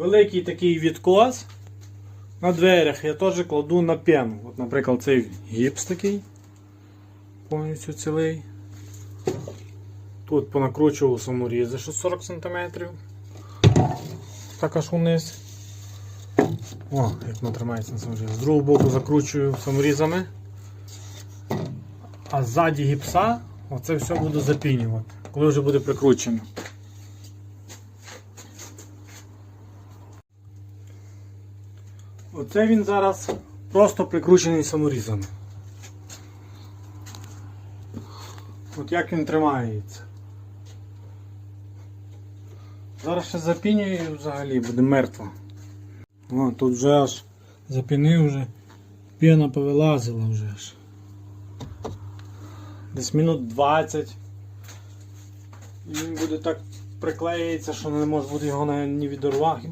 великий такий відкос на дверях я теж кладу на пену. От, наприклад, цей гіпс такий. Повністю цілий. Тут понакручував саморізи, що 40 см. Так аж униз. О, як воно тримається на саморізі. З другого боку закручую саморізами. А ззаді гіпса оце все буду запінювати, коли вже буде прикручено. Оце він зараз просто прикручений саморізами. От як він тримається. Зараз ще запінюю і взагалі буде мертво. О, тут вже аж запінив вже, піна повилазила вже аж. Десь минут 20. І він буде так приклеїться, що не може бути його навіть не відірвати.